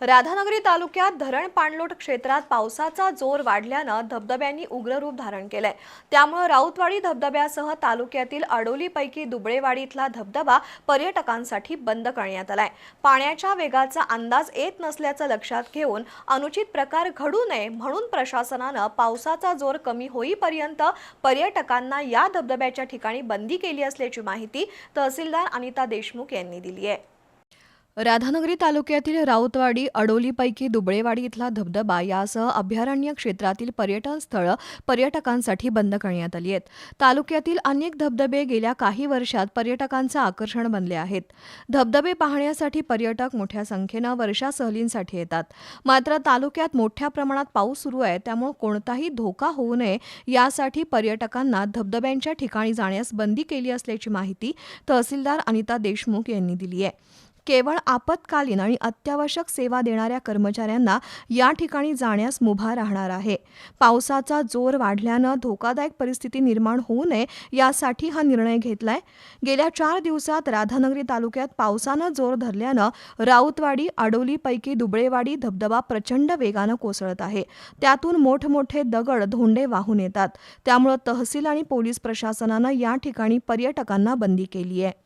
राधानगरी तालुक्यात धरण पाणलोट क्षेत्रात पावसाचा जोर वाढल्यानं धबधब्यांनी उग्र रूप धारण केलंय. त्यामुळे राऊतवाडी धबधब्यासह तालुक्यातील अडोलीपैकी दुबळेवाडी इथला धबधबा पर्यटकांसाठी बंद करण्यात आलाय. पाण्याच्या वेगाचा अंदाज येत नसल्याचं लक्षात घेऊन अनुचित प्रकार घडू नये म्हणून प्रशासनानं पावसाचा जोर कमी होईपर्यंत पर्यटकांना या धबधब्याच्या ठिकाणी बंदी केली असल्याची माहिती तहसीलदार अनिता देशमुख यांनी दिली आहे. राधानगरी तालुक्यातील राऊतवाडी अडोलीपैकी दुबळेवाडी इथला धबधबा यासह अभयारण्य क्षेत्रातील पर्यटन स्थळं पर्यटकांसाठी बंद करण्यात आली आहेत. तालुक्यातील अनेक धबधबे गेल्या काही वर्षात पर्यटकांचं आकर्षण बनले आहेत. धबधबे पाहण्यासाठी पर्यटक मोठ्या संख्येनं वर्षा सहलींसाठी येतात. मात्र तालुक्यात मोठ्या प्रमाणात पाऊस सुरू आहे त्यामुळे कोणताही धोका होऊ नये यासाठी पर्यटकांना धबधब्यांच्या ठिकाणी जाण्यास बंदी केली असल्याची माहिती तहसीलदार अनिता देशमुख यांनी दिली आहे. केवळ आपत्कालीन आणि अत्यावश्यक सेवा देणाऱ्या कर्मचाऱ्यांना या ठिकाणी जाण्यास मुभा राहणार आहे. पावसाचा जोर वाढल्यानं धोकादायक परिस्थिती निर्माण होऊ नये यासाठी हा निर्णय घेतलाय. गेल्या चार दिवसात राधानगरी तालुक्यात पावसानं जोर धरल्यानं राऊतवाडी आडोलीपैकी दुबळेवाडी धबधबा प्रचंड वेगानं कोसळत आहे. त्यातून मोठमोठे दगड धोंडे वाहून येतात. त्यामुळं तहसील आणि पोलीस प्रशासनानं या ठिकाणी पर्यटकांना बंदी केली आहे